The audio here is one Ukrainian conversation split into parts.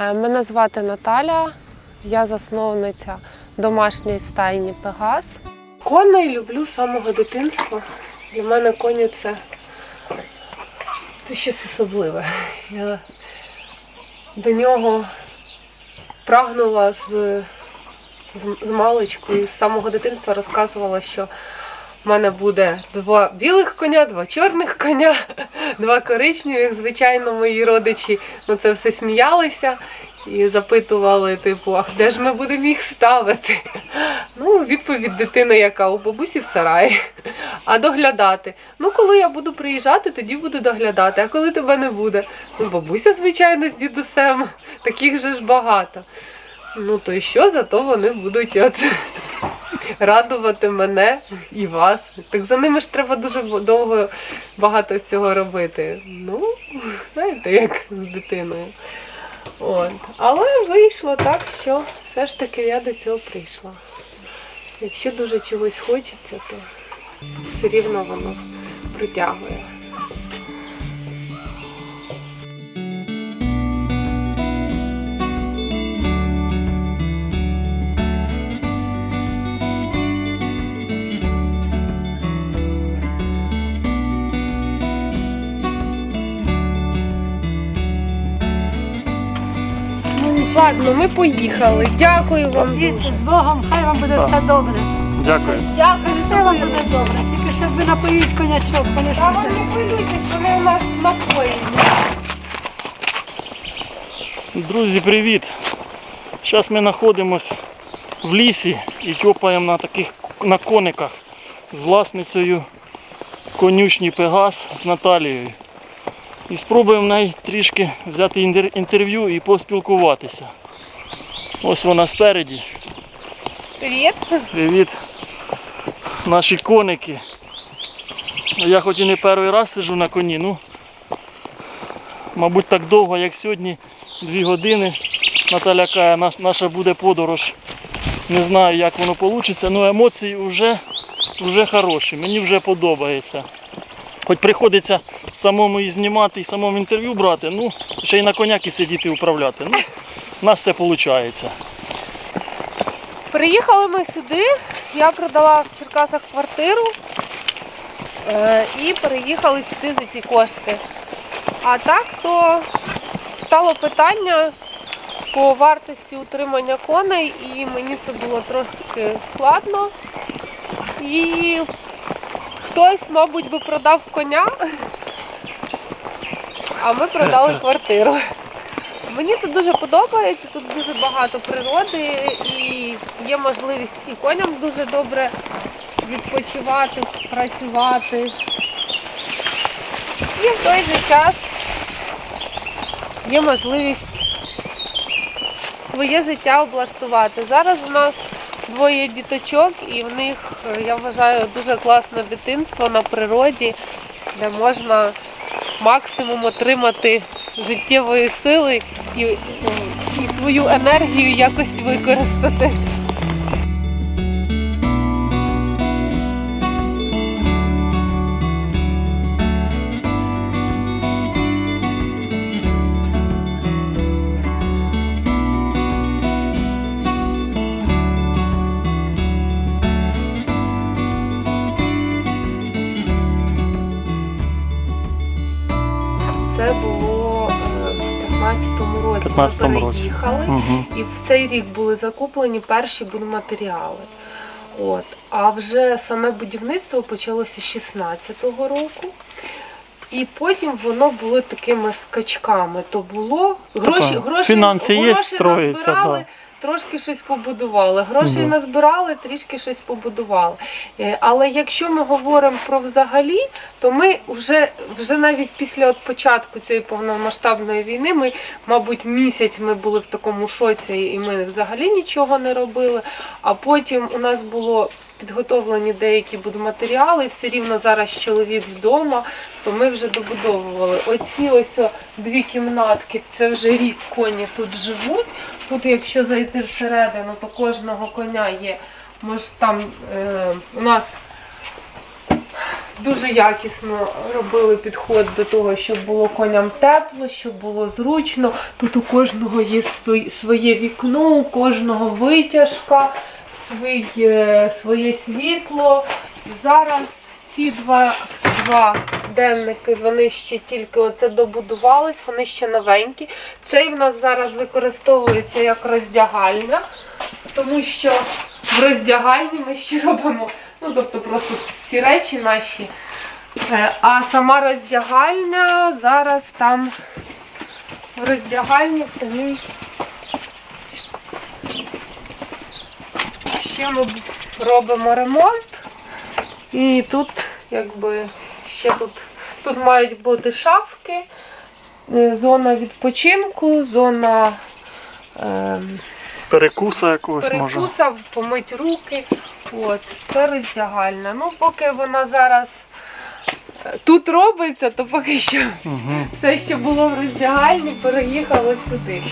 Е, Мене звати Наталя, я засновниця домашньої стайні Пегас. Коней люблю з самого дитинства. Для мене коні це, це щось особливе. Я до нього прагнула з, з, з маличку і з самого дитинства розказувала, що в мене буде два білих коня, два чорних коня, два коричневих. Звичайно, мої родичі на це все сміялися і запитували, типу, а де ж ми будемо їх ставити? Ну, відповідь дитини, яка у бабусі в сараї. А доглядати. Ну, коли я буду приїжджати, тоді буду доглядати. А коли тебе не буде? Ну, бабуся, звичайно, з дідусем. Таких же ж багато. Ну, то й що, зато вони будуть от радувати мене і вас. Так за ними ж треба дуже довго багато з цього робити. Ну, знаєте, як з дитиною. От. Але вийшло так, що все ж таки я до цього прийшла. Якщо дуже чогось хочеться, то все рівно воно притягує. Ладно, ми поїхали. Дякую вам. дуже. Діти, з Богом, хай вам буде все добре. Дякую. Дякую, Все вам буде добре. Тільки щоб ви напоїть конячок, Та ви не хвилюйтесь, вони у нас напоїні. Друзі, привіт! Зараз ми знаходимося в лісі і тьопаємо на таких на кониках з власницею конюшні Пегас з Наталією. І спробуємо в трішки взяти інтерв'ю і поспілкуватися. Ось вона спереді. Привіт. Привіт, наші коники. Я хоч і не перший раз сиджу на коні, ну, мабуть, так довго, як сьогодні, дві години. Наталя каже, наша буде подорож. Не знаю, як воно вийде, але емоції вже, вже хороші, мені вже подобається. Хоч приходиться самому і знімати, і самому інтерв'ю брати, ну, ще й на коняки сидіти управляти. Ну, у нас все виходить. Приїхали ми сюди. Я продала в Черкасах квартиру е, і переїхали сюди за ці кошти. А так то стало питання по вартості утримання коней, і мені це було трохи складно. І хтось, мабуть, би продав коня, а ми продали квартиру. Мені тут дуже подобається, тут дуже багато природи і є можливість і коням дуже добре відпочивати, працювати. І в той же час є можливість своє життя облаштувати. Зараз у нас двоє діточок, і в них, е, я вважаю, дуже класне дитинство на природі, де можна максимум отримати життєвої сили і, і свою енергію якось використати. Це було е, в 15-му році. 15-му Ми переїхали. Угу. І в цей рік були закуплені перші будматеріали. От. А вже саме будівництво почалося 16-го року. І потім воно було такими скачками. То було гроші, гроші, фінанси є, гроші строїться, назбирали, да. Трошки щось побудували. Грошей назбирали, трішки щось побудували. Е, Але якщо ми говоримо про взагалі, то ми вже, вже навіть після от початку цієї повномасштабної війни, ми, мабуть, місяць ми були в такому шоці, і ми взагалі нічого не робили. А потім у нас було підготовлені деякі будматеріали, все рівно зараз чоловік вдома, то ми вже добудовували. Оці ось дві кімнатки, це вже рік коні тут живуть. Тут, якщо зайти всередину, то кожного коня є. Може там е, у нас дуже якісно робили підход до того, щоб було коням тепло, щоб було зручно. Тут у кожного є своє вікно, у кожного витяжка, своє, своє світло. Зараз ці два, два денники, вони ще тільки оце добудувались, вони ще новенькі. Цей в нас зараз використовується як роздягальня, тому що в роздягальні ми ще робимо, ну тобто просто всі речі наші. Е, А сама роздягальня зараз там в роздягальні в самій ще ми робимо ремонт. І тут якби ще тут, тут мають бути шафки, е, зона відпочинку, зона ем, Перекуса якогось може. помить руки. От, це роздягальна. Ну, поки вона зараз е, тут робиться, то поки що Угу. все, що було в роздягальні, переїхало сюди.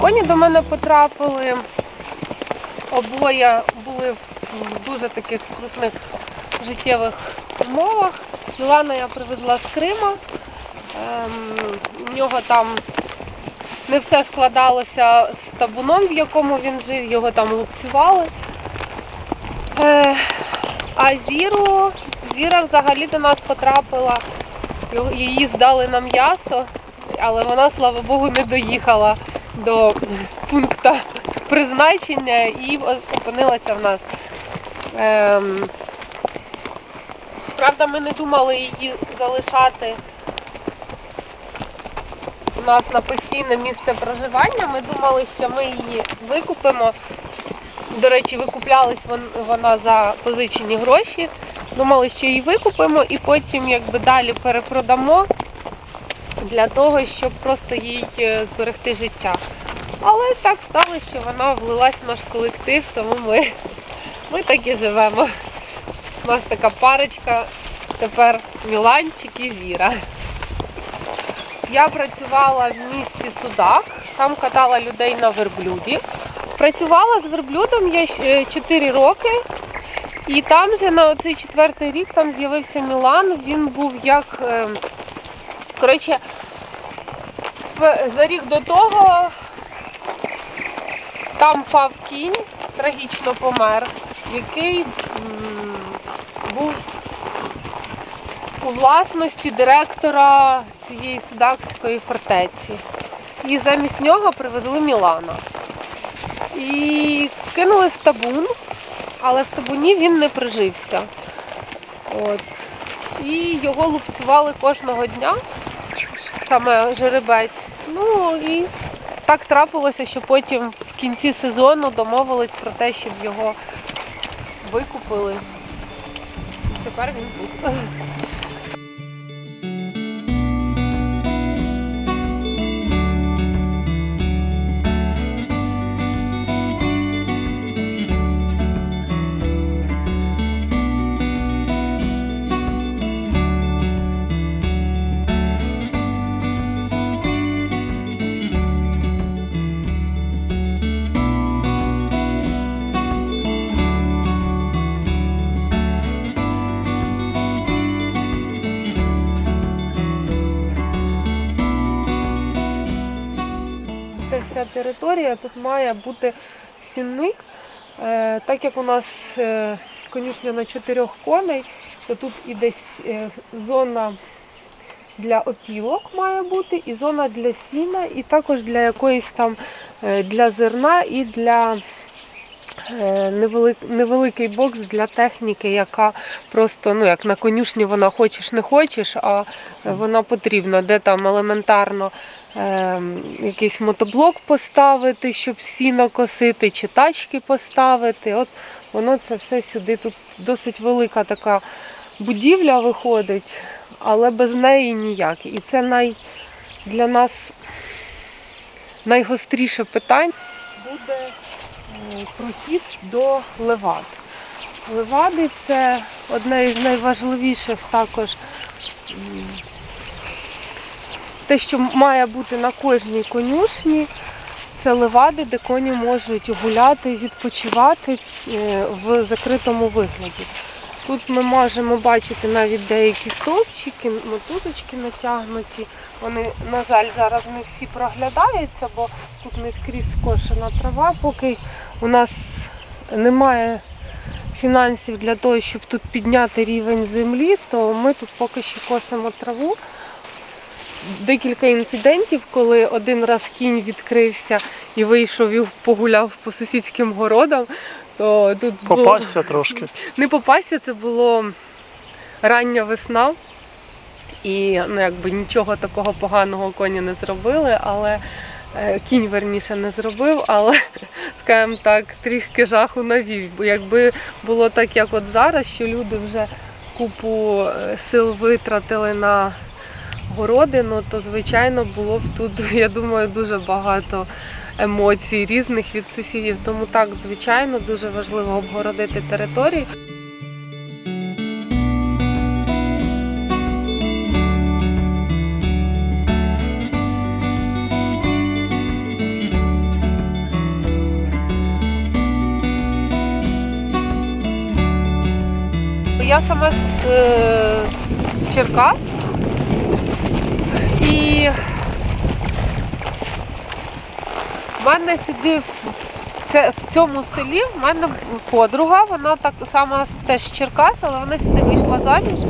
Коні до мене потрапили. Обоє були в дуже таких скрутних життєвих умовах. Мілана я привезла з Крима. Ем, у нього там не все складалося з табуном, в якому він жив, його там лупцювали. Е, а Зіру, Зіра взагалі до нас потрапила. Її здали на м'ясо, але вона, слава Богу, не доїхала до пункту призначення і опинилася в нас. Ем, правда, ми не думали її залишати у нас на постійне місце проживання. Ми думали, що ми її викупимо. До речі, викуплялась вона за позичені гроші. Думали, що її викупимо і потім якби далі перепродамо для того, щоб просто їй е, зберегти життя. Але так сталося, що вона влилась в наш колектив, тому ми, ми так і живемо. У нас така парочка, тепер Міланчик і Зіра. Я працювала в місті Судак, там катала людей на верблюді. Працювала з верблюдом я 4 роки, і там же на цей четвертий рік там з'явився Мілан. Він був як. е, Коротше, за рік до того там впав кінь, трагічно помер, який був у власності директора цієї судакської фортеці. І замість нього привезли Мілана. І кинули в табун, але в табуні він не прижився. От. І його лупцювали кожного дня, саме жеребець. Ну і так трапилося, що потім в кінці сезону домовились про те, щоб його викупили. Тепер він тут. Територія тут має бути сінник. Е, Так як у нас е, конюшня на чотирьох коней, то тут іде с- е, зона для опілок має бути, і зона для сіна, і також для якоїсь там для зерна і для невеликий бокс для техніки, яка просто, ну як на конюшні вона хочеш не хочеш, а вона потрібна, де там елементарно ем, якийсь мотоблок поставити, щоб сіно косити, чи тачки поставити. От воно це все сюди. Тут досить велика така будівля виходить, але без неї ніяк. І це най, для нас найгостріше питання буде е, прохід до левад. Левади це одне із найважливіших також те, що має бути на кожній конюшні, це левади, де коні можуть гуляти, відпочивати е, в закритому вигляді. Тут ми можемо бачити навіть деякі стовпчики, мотузочки натягнуті. Вони, на жаль, зараз не всі проглядаються, бо тут не скрізь скошена трава, поки у нас немає фінансів для того, щоб тут підняти рівень землі, то ми тут поки що косимо траву. Декілька інцидентів, коли один раз кінь відкрився і вийшов і погуляв по сусідським городам, то тут було... Трошки. не попасться, це було рання весна. І ну, якби нічого такого поганого коні не зробили, але е, кінь верніше не зробив, але, скажімо так, трішки жаху навів. Бо якби було так, як от зараз, що люди вже купу е, сил витратили на городину, то звичайно було б тут, я думаю, дуже багато емоцій різних від сусідів. Тому так, звичайно, дуже важливо обгородити територію. Я сама з е, Черкас. І в мене сюди, це, в цьому селі, в мене подруга, вона так само теж з Черкас, але вона сюди вийшла заміж.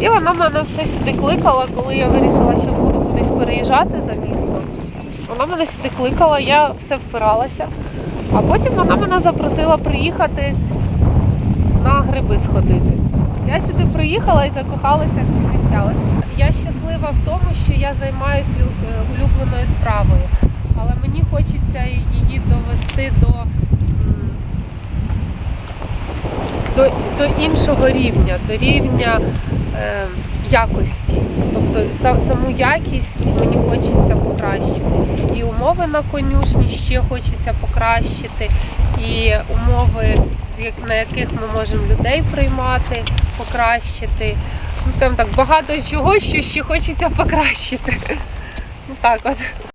І вона мене все сюди кликала, коли я вирішила, що буду кудись переїжджати за місто. Вона мене сюди кликала, я все впиралася. А потім вона мене запросила приїхати на гриби сходити. Я сюди приїхала і закохалася в ці місця. Я щаслива в тому, що я займаюся улюбленою справою, мені хочеться її довести до, до, до іншого рівня, до рівня е, якості. Тобто са- саму якість мені хочеться покращити. І умови на конюшні ще хочеться покращити, і умови, на яких ми можемо людей приймати, покращити. Ну, скажімо так, багато чого, що ще хочеться покращити. Ну так от.